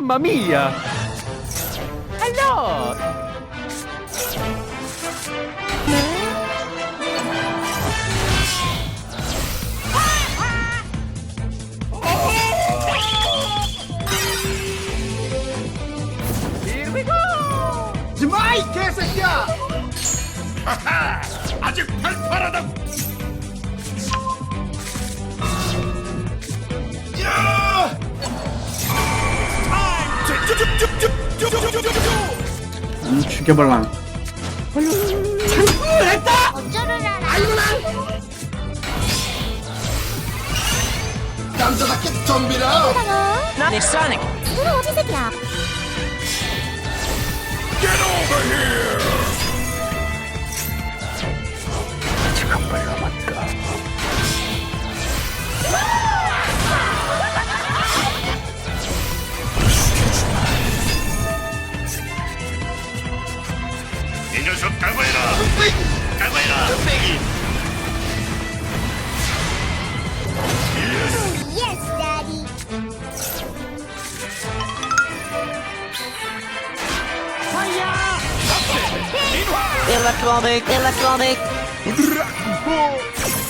Mamma mia! Alors! Here we go! 지마이 개새끼야! 아직 팔팔하다. 죽여볼랑. 어쩌르라라. 남자답게 덤비라! 네, 소닉. 들어오지 새끼야. 이 녀석 가봐라. 가봐라. 예스, 다디. Electronic, electronic. 마을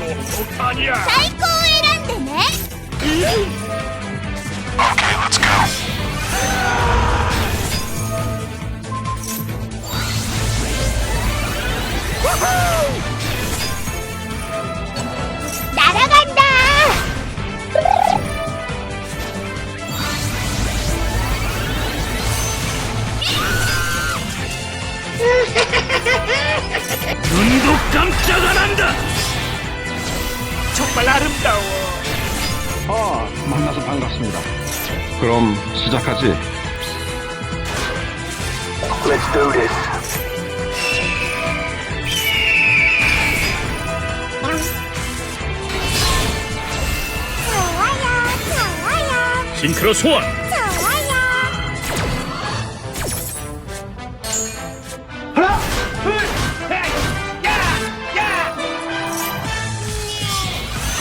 他にゃ最高を選んでね。Okay, let's go. ラガン 정말 아름다워. 아, 만나서 반갑습니다. 그럼 시작하지. Let's do this. 좋아요, 좋아요, 싱크로 소환.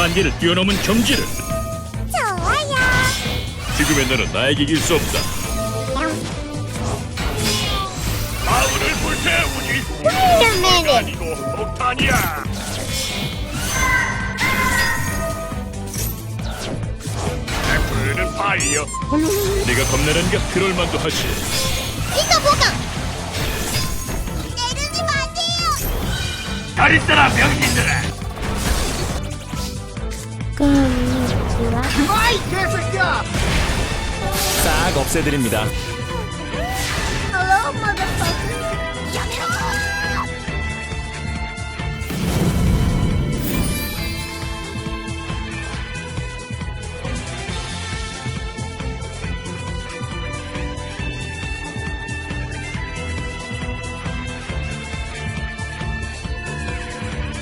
한계를 뛰어넘은 경지를 좋아요. 지금의 너는 나에게 이길 수 없다. 마을을 불태우니 minute. 아니고 폭탄이야. 애플은 파이어. 네가 겁내는 게 그럴 만도 하지. 이거 뭐가? 때리지 마세요. 잘 있어라 병신들아. 지마이 개새끼야! 싹 없애드립니다.